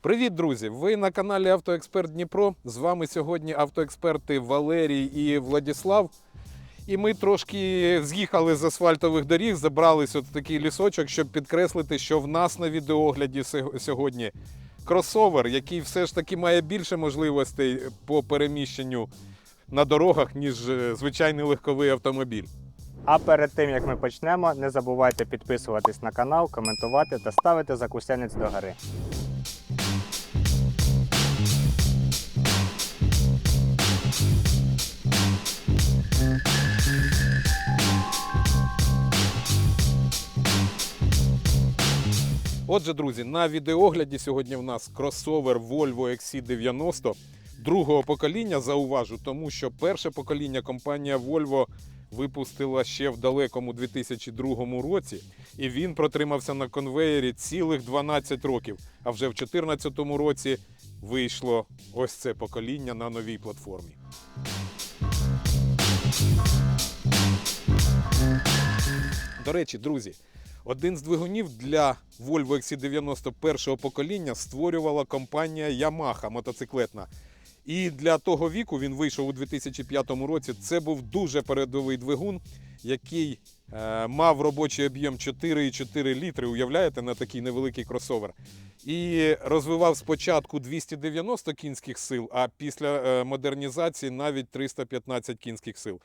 Привіт, друзі! Ви на каналі Автоексперт Дніпро. З вами сьогодні автоексперти Валерій і Владіслав. І ми трошки з'їхали з асфальтових доріг, забрались от такий лісочок, щоб підкреслити, що в нас на відеогляді сьогодні кросовер, який все ж таки має більше можливостей по переміщенню на дорогах, ніж е, звичайний легковий автомобіль. А перед тим як ми почнемо, не забувайте підписуватись на канал, коментувати та ставити закусенець до гори. Отже, друзі, на відеогляді сьогодні в нас кросовер Volvo XC90 другого покоління. Зауважу, тому що перше покоління компанія Volvo випустила ще в далекому 2002 році, і він протримався на конвеєрі цілих 12 років. А вже в 2014 році вийшло ось це покоління на новій платформі. До речі, друзі, один з двигунів для Volvo XC90 першого покоління створювала компанія Yamaha мотоциклетна. І для того віку він вийшов у 2005 році. Це був дуже передовий двигун, який е, мав робочий об'єм 4,4 літри. Уявляєте, на такий невеликий кросовер. І розвивав спочатку 290 кінських сил, а після е, модернізації навіть 315 кінських сил.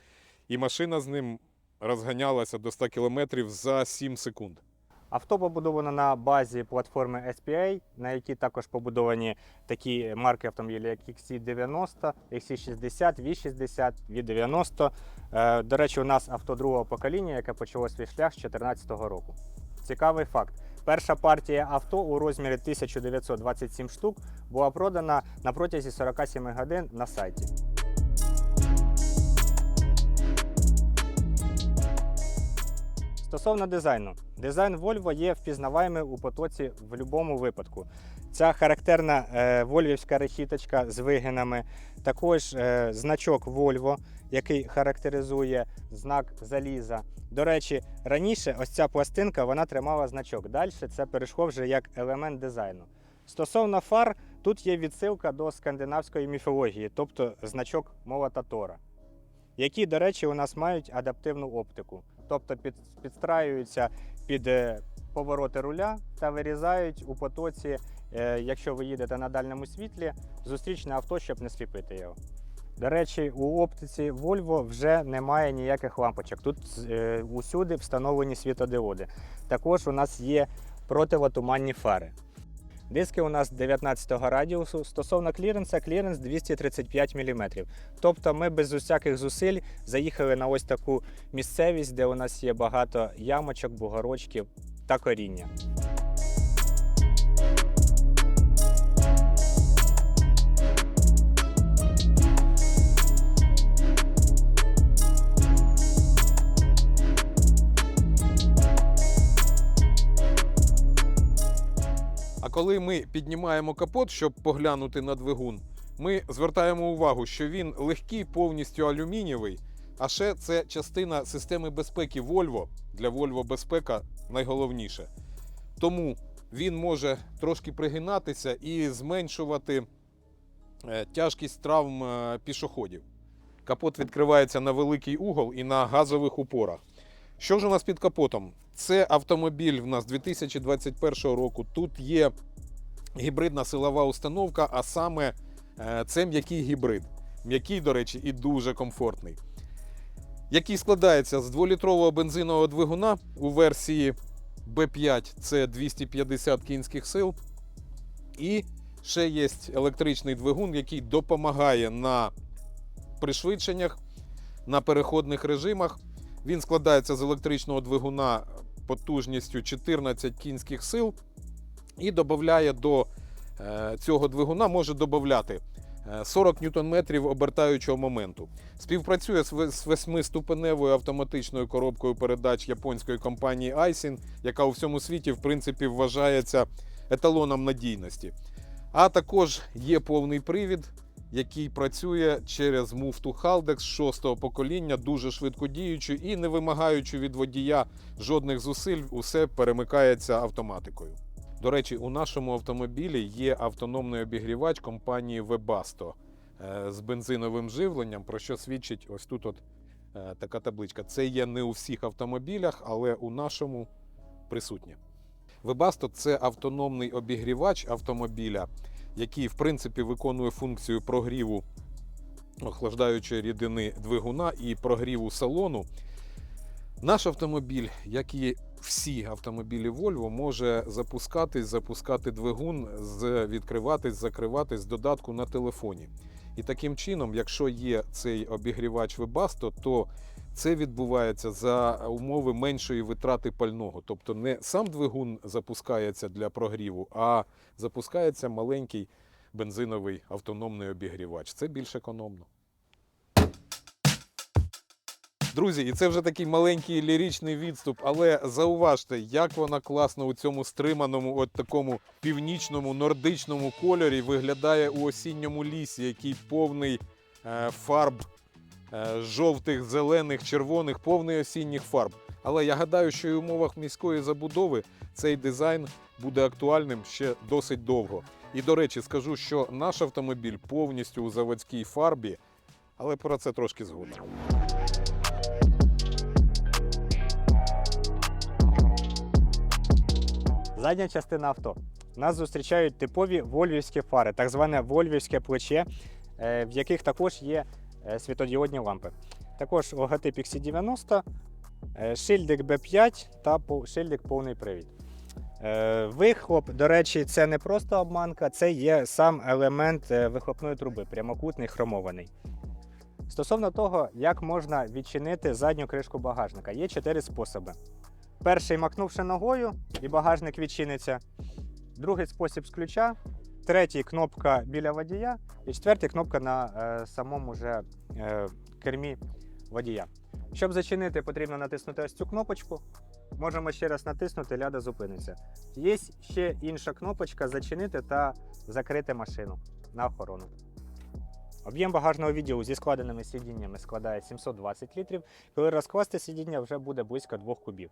І машина з ним розганялася до 100 км за 7 секунд. Авто побудовано на базі платформи SPA, на якій також побудовані такі марки автомобілів, як XC90, XC60, V60, V90. Е, До речі, у нас авто другого покоління, яке почало свій шлях з 2014 року. Цікавий факт. Перша партія авто у розмірі 1927 штук була продана на протязі 47 годин на сайті. Стосовно дизайну, дизайн Volvo є впізнаваємий у потоці в будь-якому випадку. Ця характерна е, вольвівська решіточка з вигинами, також е, значок Volvo, який характеризує знак заліза. До речі, раніше ось ця пластинка вона тримала значок. Далі це перейшло вже як елемент дизайну. Стосовно фар, тут є відсилка до скандинавської міфології, тобто значок молота Тора, які, до речі, у нас мають адаптивну оптику тобто під, підстраюються під е, повороти руля та вирізають у потоці, е, якщо ви їдете на дальньому світлі, зустрічне авто, щоб не сліпити його. До речі, у оптиці Volvo вже немає ніяких лампочок. Тут е, усюди встановлені світодіоди. Також у нас є противотуманні фари. Диски у нас 19 радіусу. Стосовно кліренса, кліренс 235 мм. Тобто ми без усяких зусиль заїхали на ось таку місцевість, де у нас є багато ямочок, бугорочків та коріння. А коли ми піднімаємо капот, щоб поглянути на двигун, ми звертаємо увагу, що він легкий, повністю алюмінієвий. А ще це частина системи безпеки Volvo. Для Volvo безпека найголовніше. Тому він може трошки пригинатися і зменшувати е, тяжкість травм е, пішоходів. Капот відкривається на великий угол і на газових упорах. Що ж у нас під капотом? Це автомобіль в нас 2021 року. Тут є гібридна силова установка, а саме е, це м'який гібрид. М'який, до речі, і дуже комфортний. Який складається з 2-літрового бензинового двигуна у версії B5 це 250 кінських сил. І ще є електричний двигун, який допомагає на пришвидшеннях, на переходних режимах. Він складається з електричного двигуна потужністю 14 кінських сил і додає до е, цього двигуна, може додати 40 ньютон-метрів обертаючого моменту. Співпрацює з восьмиступеневою автоматичною коробкою передач японської компанії Aisin, яка у всьому світі в принципі вважається еталоном надійності. А також є повний привід, який працює через муфту Haldex шостого покоління, дуже швидко діючи і не вимагаючи від водія жодних зусиль, усе перемикається автоматикою. До речі, у нашому автомобілі є автономний обігрівач компанії Webasto е, з бензиновим живленням, про що свідчить ось тут от е, така табличка. Це є не у всіх автомобілях, але у нашому присутнє. Webasto – це автономний обігрівач автомобіля, який в принципі виконує функцію прогріву охлаждаючої рідини двигуна і прогріву салону. Наш автомобіль, як і всі автомобілі Volvo, може запускатись, запускати двигун, відкриватись, закриватись з додатку на телефоні. І таким чином, якщо є цей обігрівач Webasto, то це відбувається за умови меншої витрати пального. Тобто не сам двигун запускається для прогріву, а запускається маленький бензиновий автономний обігрівач. Це більш економно. Друзі, і це вже такий маленький ліричний відступ, але зауважте, як вона класно у цьому стриманому, от такому північному нордичному кольорі виглядає у осінньому лісі, який повний е, фарб жовтих, зелених, червоних, повний осінніх фарб. Але я гадаю, що і в умовах міської забудови цей дизайн буде актуальним ще досить довго. І до речі, скажу, що наш автомобіль повністю у заводській фарбі, але про це трошки згодом. Задня частина авто. Нас зустрічають типові вольвівські фари, так зване вольвівське плече, е, в яких також є е, світодіодні лампи. Також логотип XC90, е, шильдик B5 та шильдик повний привід. Е, Вихлоп, до речі, це не просто обманка, це є сам елемент е, вихлопної труби, прямокутний хромований. Стосовно того, як можна відчинити задню кришку багажника, є чотири способи. Перший макнувши ногою, і багажник відчиниться. Другий спосіб з ключа. Третій кнопка біля водія. І четвертий кнопка на е, самому же е, кермі водія. Щоб зачинити, потрібно натиснути ось цю кнопочку. Можемо ще раз натиснути, ляда зупиниться. Є ще інша кнопочка зачинити та закрити машину на охорону. Об'єм багажного відділу зі складеними сидіннями складає 720 літрів. Коли розкласти сидіння, вже буде близько 2 кубів.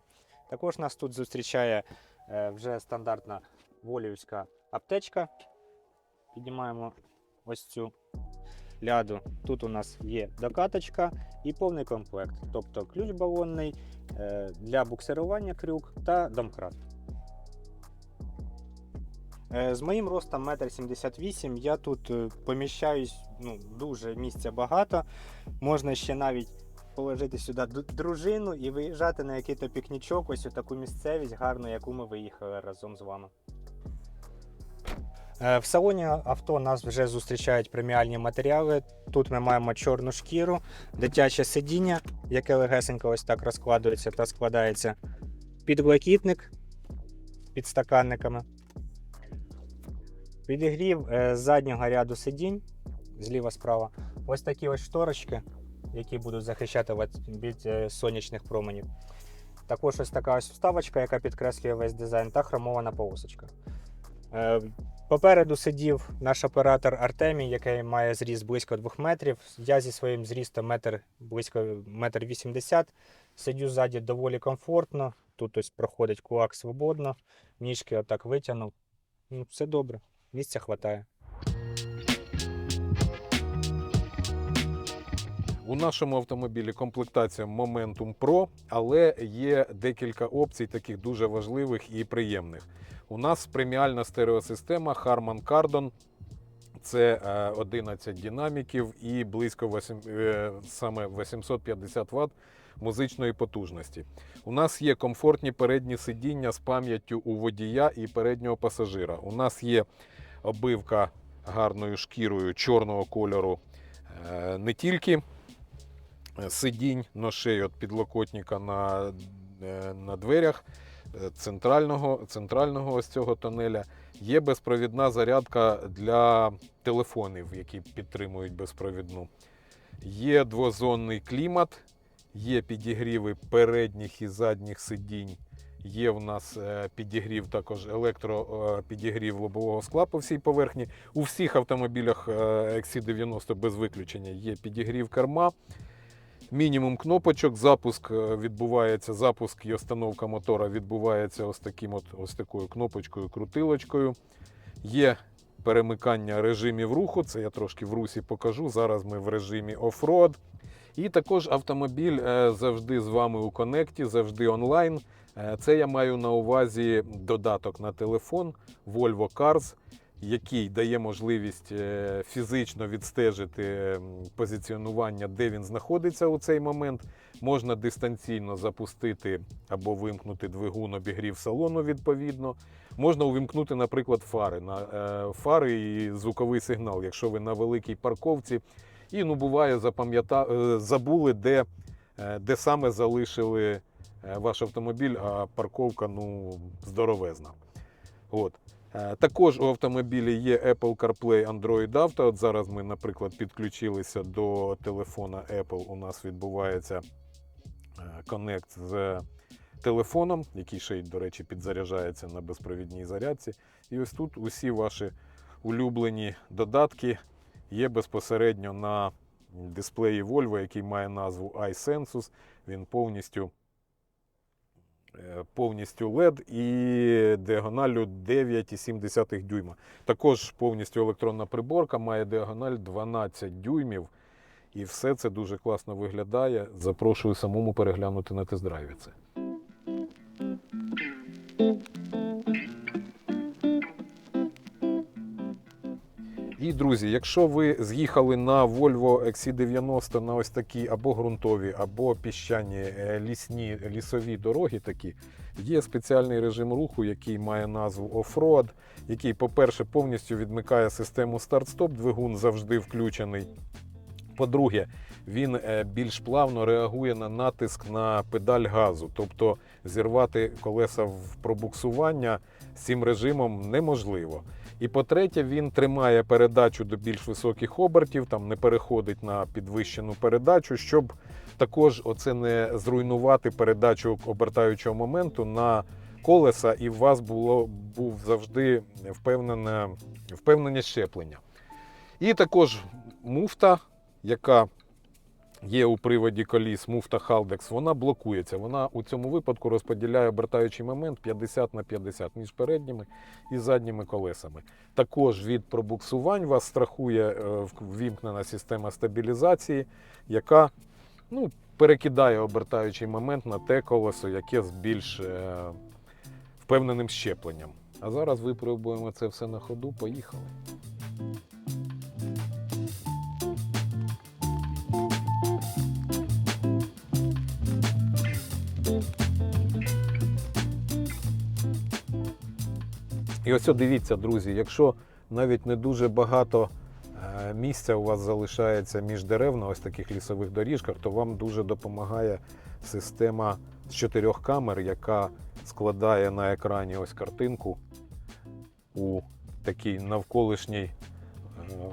Також нас тут зустрічає е, вже стандартна волівська аптечка. Піднімаємо ось цю ляду. Тут у нас є докаточка і повний комплект, тобто ключ балонний е, для буксирування крюк та домкрат. Е, З моїм ростом 1,78 м я тут е, поміщаюсь ну, дуже місця багато. Можна ще навіть положити сюди дружину і виїжджати на який-то пікнічок, ось у таку місцевість гарну, яку ми виїхали разом з вами. Е, В салоні авто нас вже зустрічають преміальні матеріали. Тут ми маємо чорну шкіру, дитяче сидіння, яке легесенько ось так розкладується та складається. Підблакітник з підстаканниками. Підігрів е, заднього ряду сидінь зліва справа. Ось такі ось шторочки, які будуть захищати від е, сонячних променів. Також ось така ось вставочка, яка підкреслює весь дизайн, та хромована полосочка. Попереду сидів наш оператор Артемій, який має зріст близько 2 метрів. Я зі своїм зрістом метр, близько метр 80. Сидю ззаді доволі комфортно. Тут ось проходить кулак свободно, ніжки отак витягнув. Ну, все добре, місця вистачає. У нашому автомобілі комплектація Momentum Pro, але є декілька опцій, таких дуже важливих і приємних. У нас преміальна стереосистема Harman Kardon. Це е, 11 динаміків і близько 8, е, саме 850 Вт музичної потужності. У нас є комфортні передні сидіння з пам'яттю у водія і переднього пасажира. У нас є обивка гарною шкірою чорного кольору е, не тільки сидінь ношей від підлокотника на, е, на дверях е, центрального, центрального ось цього тонеля. Є безпровідна зарядка для телефонів, які підтримують безпровідну. Є двозонний клімат, є підігріви передніх і задніх сидінь. Є в нас е, підігрів, також електропідігрів лобового скла по всій поверхні. У всіх автомобілях е, XC90 без виключення є підігрів керма. Мінімум кнопочок. Запуск е, відбувається, запуск і установка мотора відбувається ось, таким от, ось такою кнопочкою, крутилочкою. Є перемикання режимів руху. Це я трошки в русі покажу. Зараз ми в режимі оффроад. І також автомобіль е, завжди з вами у конекті, завжди онлайн. Е, Це я маю на увазі додаток на телефон Volvo Cars, який дає можливість е, фізично відстежити позиціонування, де він знаходиться у цей момент. Можна дистанційно запустити або вимкнути двигун обігрів салону відповідно. Можна увімкнути, наприклад, фари на е, фари і звуковий сигнал, якщо ви на великій парковці. І ну буває, е, забули, де, де саме залишили ваш автомобіль, а парковка ну, здоровезна. От. Е, Також у автомобілі є Apple CarPlay Android Auto. От зараз ми, наприклад, підключилися до телефона Apple. У нас відбувається е, коннект з телефоном, який ще й, до речі, підзаряджається на безпровідній зарядці. І ось тут усі ваші улюблені додатки є безпосередньо на дисплеї Volvo, який має назву iSensus. Він повністю, повністю LED і діагоналю 9,7 дюйма. Також повністю електронна приборка має діагональ 12 дюймів. І все це дуже класно виглядає. Запрошую самому переглянути на тест-драйві це. І, друзі, якщо ви з'їхали на Volvo XC90 на ось такі або ґрунтові, або піщані е, лісні лісові дороги, такі, є спеціальний режим руху, який має назву Offroad, який, по-перше, повністю відмикає систему старт-стоп, двигун завжди включений. По-друге, він е, більш плавно реагує на натиск на педаль газу, тобто зірвати колеса в пробуксування з цим режимом неможливо. І по-третє, він тримає передачу до більш високих обертів, там не переходить на підвищену передачу, щоб також оце не зруйнувати передачу обертаючого моменту на колеса, і у вас було був завжди впевнене, впевнене щеплення. І також муфта, яка є у приводі коліс, муфта Haldex, вона блокується. Вона у цьому випадку розподіляє обертаючий момент 50 на 50 між передніми і задніми колесами. Також від пробуксувань вас страхує е, ввімкнена система стабілізації, яка ну, перекидає обертаючий момент на те колесо, яке з більш е, впевненим щепленням. А зараз випробуємо це все на ходу. Поїхали. І ось дивіться, друзі, якщо навіть не дуже багато е, місця у вас залишається між дерев на ось таких лісових доріжках, то вам дуже допомагає система з чотирьох камер, яка складає на екрані ось картинку у такий навколишній е,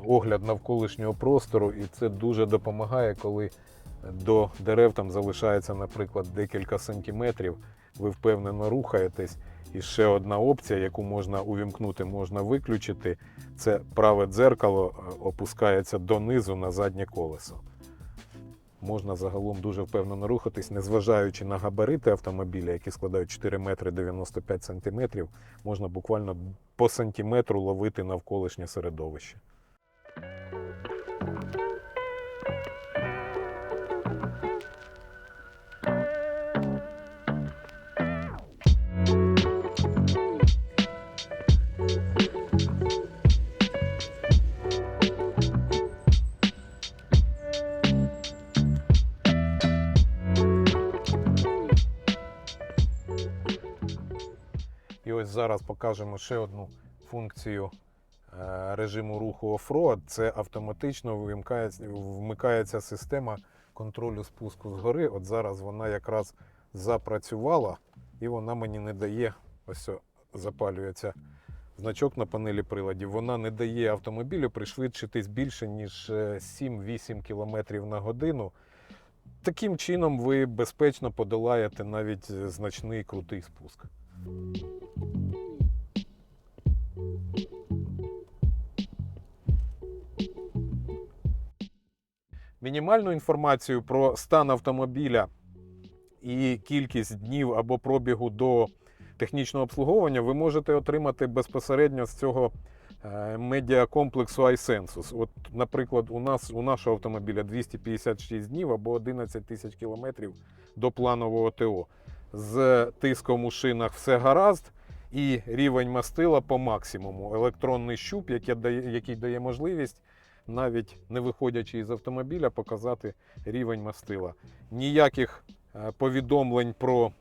огляд навколишнього простору. І це дуже допомагає, коли до дерев там залишається, наприклад, декілька сантиметрів. Ви впевнено рухаєтесь. І ще одна опція, яку можна увімкнути, можна виключити, це праве дзеркало е, опускається донизу на заднє колесо. Можна загалом дуже впевнено рухатись, незважаючи на габарити автомобіля, які складають 4 метри 95 сантиметрів, можна буквально по сантиметру ловити навколишнє середовище. Зараз покажемо ще одну функцію е, режиму руху оффроад. Це автоматично вмикається система контролю спуску згори. От зараз вона якраз запрацювала і вона мені не дає, ось запалюється значок на панелі приладів. Вона не дає автомобілю пришвидшитись більше, ніж е, 7-8 км на годину. Таким чином ви безпечно подолаєте навіть е, значний крутий спуск. Мінімальну інформацію про стан автомобіля і кількість днів або пробігу до технічного обслуговування ви можете отримати безпосередньо з цього е, медіакомплексу iSensus. От, наприклад, у нас у нашого автомобіля 256 днів або 11 тисяч кілометрів до планового ТО. З тиском у шинах все гаразд, і рівень мастила по максимуму. Електронний щуп, який дає, можливість, навіть не виходячи із автомобіля, показати рівень мастила. Ніяких е, повідомлень про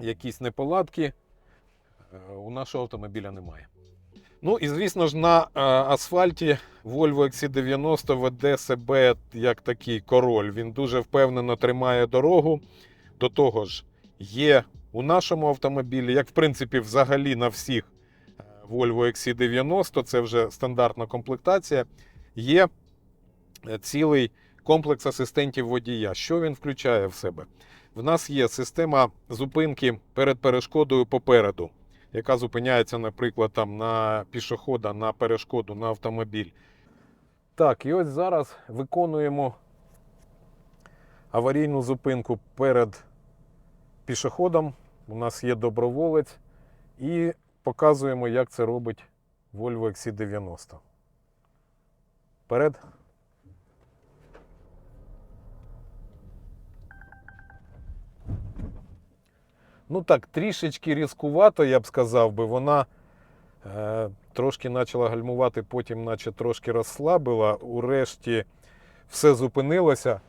якісь неполадки е, у нашого автомобіля немає. Ну і звісно ж, на е, асфальті Volvo XC90 веде себе як такий король. Він дуже впевнено тримає дорогу. До того ж, є у нашому автомобілі, як в принципі, взагалі на всіх е, Volvo XC90, це вже стандартна комплектація. Є е, цілий комплекс асистентів водія. Що він включає в себе? В нас є система зупинки перед перешкодою попереду, яка зупиняється, наприклад, там на пішохода, на перешкоду, на автомобіль. Так, і ось зараз виконуємо аварійну зупинку перед пішоходом. У нас є доброволець, і показуємо, як це робить Volvo XC90. Вперед. Ну так, трішечки різкувато, я б сказав би. Вона е, трошки почала гальмувати, потім, наче трошки розслабила. Урешті все зупинилося.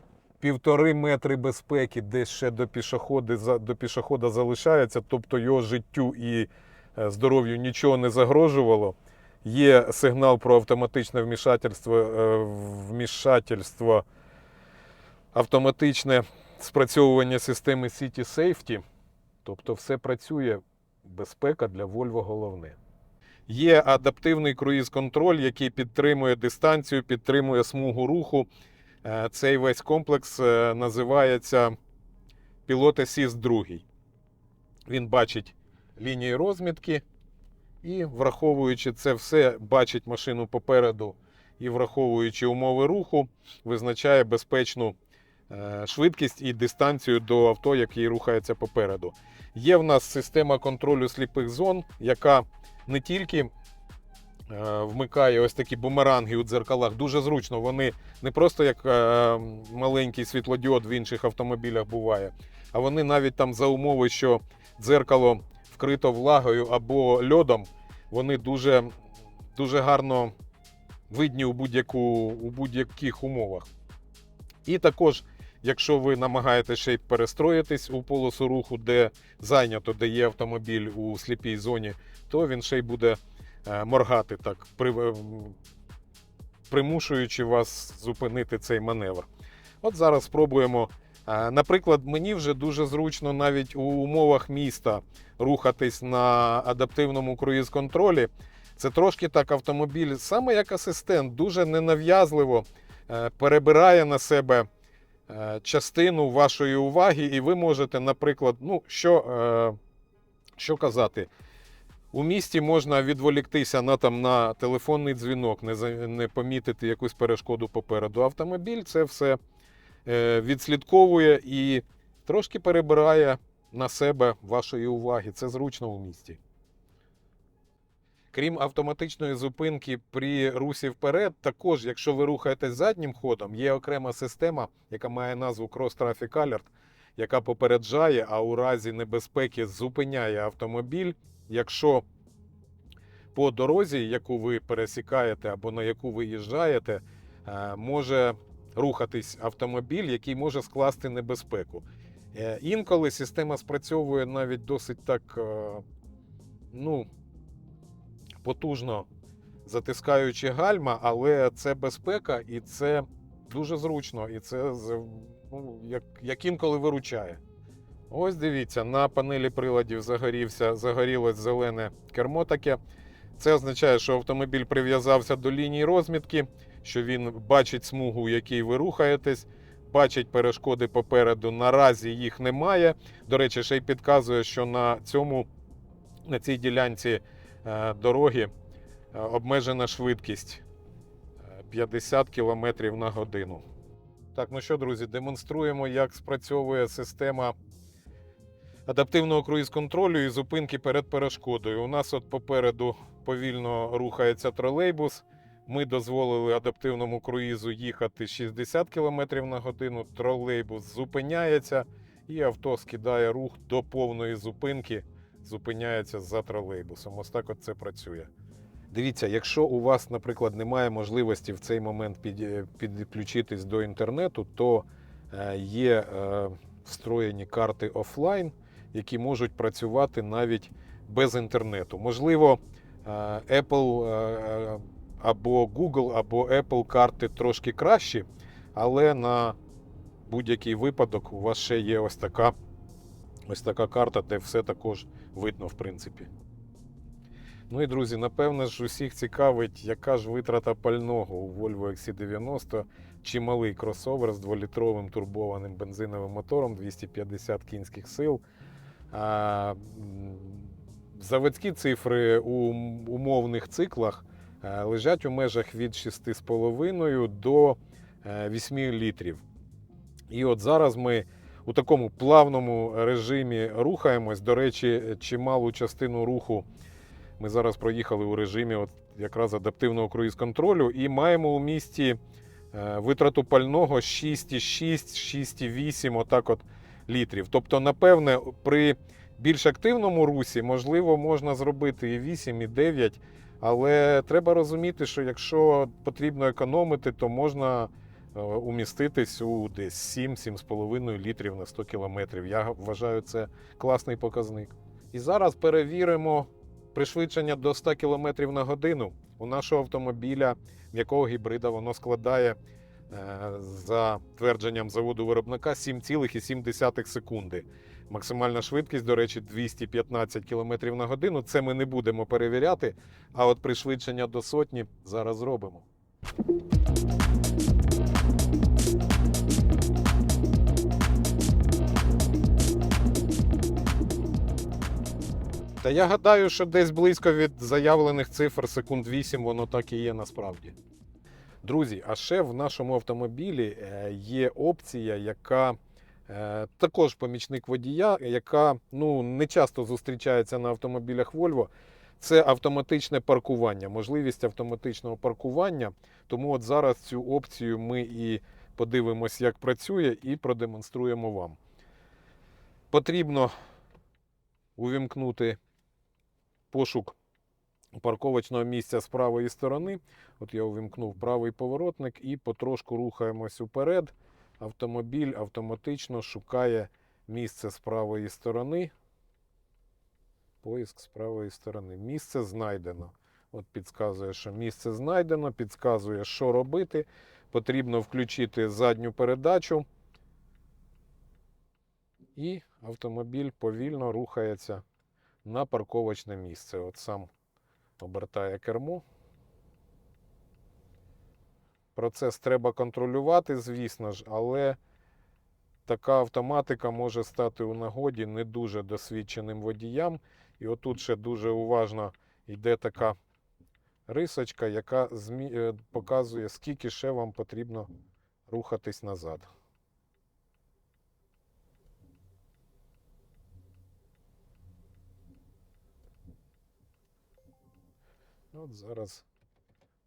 Півтори метри безпеки, десь ще до пішоходи, до пішохода залишається, тобто його життю і е, здоров'ю нічого не загрожувало. Є сигнал про автоматичне вмішательство, е, вмішательство автоматичне спрацьовування системи City Safety. Тобто все працює, безпека для Volvo головне. Є адаптивний круїз-контроль, який підтримує дистанцію, підтримує смугу руху. Е, Цей весь комплекс е, називається Pilot Assist 2. Він бачить лінії розмітки і, враховуючи це все, бачить машину попереду і враховуючи умови руху, визначає безпечну е, швидкість і дистанцію до авто, який рухається попереду. Є в нас система контролю сліпих зон, яка не тільки вмикає ось такі бумеранги у дзеркалах. Дуже зручно. Вони не просто як е, маленький світлодіод в інших автомобілях буває, а вони навіть там за умови, що дзеркало вкрито влагою або льодом, вони дуже, дуже гарно видні у, будь-яку, у будь-яких умовах. І також, якщо ви намагаєтеся ще й перестроїтись у полосу руху, де зайнято, де є автомобіль у сліпій зоні, то він ще й буде е, моргати так, при- примушуючи вас зупинити цей маневр. От зараз спробуємо. Е, Наприклад, мені вже дуже зручно навіть у умовах міста рухатись на адаптивному круїз-контролі. Це трошки так автомобіль, саме як асистент, дуже ненав'язливо е, перебирає на себе е, частину вашої уваги, і ви можете, наприклад, ну, що, е, що казати, у місті можна відволіктися на, там, на телефонний дзвінок, не, не помітити якусь перешкоду попереду. Автомобіль це все е, відслідковує і трошки перебирає на себе вашої уваги. Це зручно у місті. Крім автоматичної зупинки при русі вперед, також, якщо ви рухаєтесь заднім ходом, є окрема система, яка має назву Cross Traffic Alert, яка попереджає, а у разі небезпеки зупиняє автомобіль, якщо по дорозі, яку ви пересікаєте або на яку ви їжджаєте, е, може рухатись автомобіль, який може скласти небезпеку. Е, Інколи система спрацьовує навіть досить так, е, ну, потужно затискаючи гальма, але це безпека і це дуже зручно, і це ну, як, як інколи виручає. Ось дивіться, на панелі приладів загорівся, загорілось зелене кермо таке. Це означає, що автомобіль прив'язався до лінії розмітки, що він бачить смугу, у якій ви рухаєтесь, бачить перешкоди попереду. Наразі їх немає. До речі, ще й підказує, що на цьому на цій ділянці е, дороги е, обмежена швидкість е, 50 км на годину. Так, ну що, друзі, демонструємо, як спрацьовує система адаптивного круїз-контролю і зупинки перед перешкодою. У нас от попереду повільно рухається тролейбус. Ми дозволили адаптивному круїзу їхати 60 км на годину. Тролейбус зупиняється, і авто скидає рух до повної зупинки, зупиняється за тролейбусом. Ось так от це працює. Дивіться, якщо у вас, наприклад, немає можливості в цей момент під, підключитись до інтернету, то е, є е, встроєні карти офлайн, які можуть працювати навіть без інтернету. Можливо, е, Apple е, або Google, або Apple карти трошки кращі, але на будь-який випадок у вас ще є ось така, ось така карта, де все також видно, в принципі. Ну і друзі, напевне ж усіх цікавить, яка ж витрата пального у Volvo XC90, чималий кросовер з 2-літровим турбованим бензиновим мотором 250 кінських сил. Заводські цифри у умовних циклах е, лежать у межах від 6,5 до е, 8 літрів. І от зараз ми у такому плавному режимі рухаємось. До речі, чималу частину руху ми зараз проїхали у режимі от якраз адаптивного круїз-контролю і маємо у місті е, витрату пального 6,6, 6,8 отак от літрів. Тобто, напевне, при більш активному русі, можливо, можна зробити і 8, і 9, але треба розуміти, що якщо потрібно економити, то можна е, уміститись у десь 7-7,5 літрів на 100 кілометрів. Я вважаю, це класний показник. І зараз перевіримо пришвидшення до 100 км на годину. У нашого автомобіля м'якого гібрида воно складає за твердженням заводу виробника 7,7 секунди. Максимальна швидкість, до речі, 215 км на годину. Це ми не будемо перевіряти. А от пришвидшення до сотні зараз зробимо. Та я гадаю, що десь близько від заявлених цифр секунд 8 воно так і є насправді. Друзі, а ще в нашому автомобілі е, є опція, яка е, також помічник водія, яка ну, не часто зустрічається на автомобілях Volvo. Це автоматичне паркування, можливість автоматичного паркування. Тому от зараз цю опцію ми і подивимось, як працює, і продемонструємо вам. Потрібно увімкнути пошук парковочного місця з правої сторони. От я увімкнув правий поворотник і потрошку рухаємось уперед. Автомобіль автоматично шукає місце з правої сторони. Поїзд з правої сторони. Місце знайдено. От підказує, що місце знайдено, підказує, що робити. Потрібно включити задню передачу. І автомобіль повільно рухається на парковочне місце. От сам обертає кермо. Процес треба контролювати, звісно ж, але така автоматика може стати у нагоді не дуже досвідченим водіям. І отут ще дуже уважно йде така рисочка, яка е, показує, скільки ще вам потрібно рухатись назад. От зараз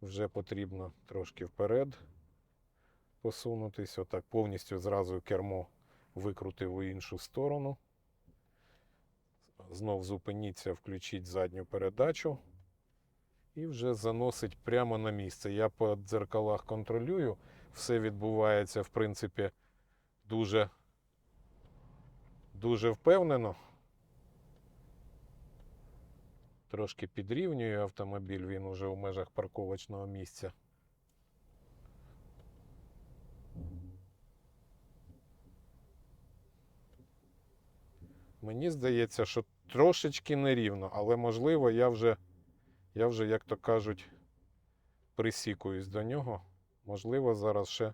вже потрібно трошки вперед посунутись. Отак повністю зразу кермо викрутив у іншу сторону. Знов зупиніться, включіть задню передачу і вже заносить прямо на місце. Я по дзеркалах контролюю. Все відбувається, в принципі, дуже, дуже впевнено. Трошки підрівнюю автомобіль, він уже у межах парковочного місця. Мені здається, що трошечки нерівно, але можливо я вже, я вже, як то кажуть, присікуюсь до нього. Можливо, зараз ще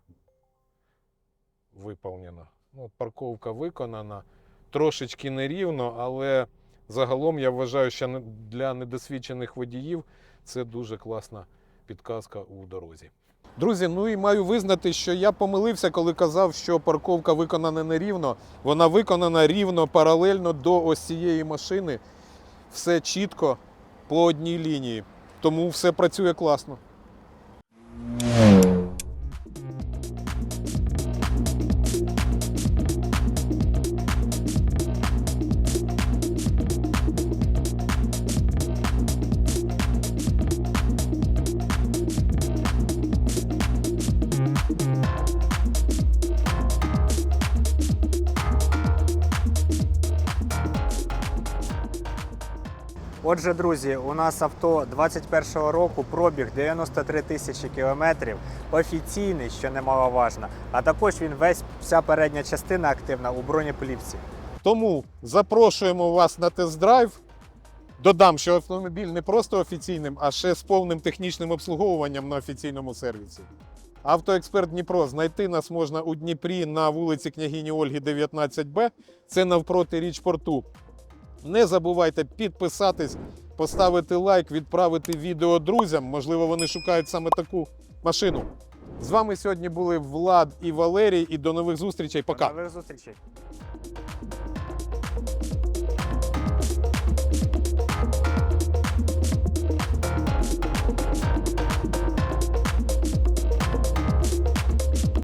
виповнено. Ну, парковка виконана. Трошечки нерівно, але загалом я вважаю, що для недосвідчених водіїв це дуже класна підказка у дорозі. Друзі, ну і маю визнати, що я помилився, коли казав, що парковка виконана нерівно. Вона виконана рівно, паралельно до ось цієї машини. Все чітко по одній лінії. Тому все працює класно. Отже, друзі, у нас авто 21-го року, пробіг 93 тисячі кілометрів, офіційний, що немаловажно. А також він весь вся передня частина активна у бронеплівці. Тому запрошуємо вас на тест-драйв. Додам, що автомобіль не просто офіційним, а ще з повним технічним обслуговуванням на офіційному сервісі. Автоексперт Дніпро знайти нас можна у Дніпрі на вулиці княгині Ольги 19Б. Це навпроти річпорту. Не забувайте підписатись, поставити лайк, відправити відео друзям. Можливо, вони шукають саме таку машину. З вами сьогодні були Влад і Валерій. І до нових зустрічей. Пока. До нових зустрічей.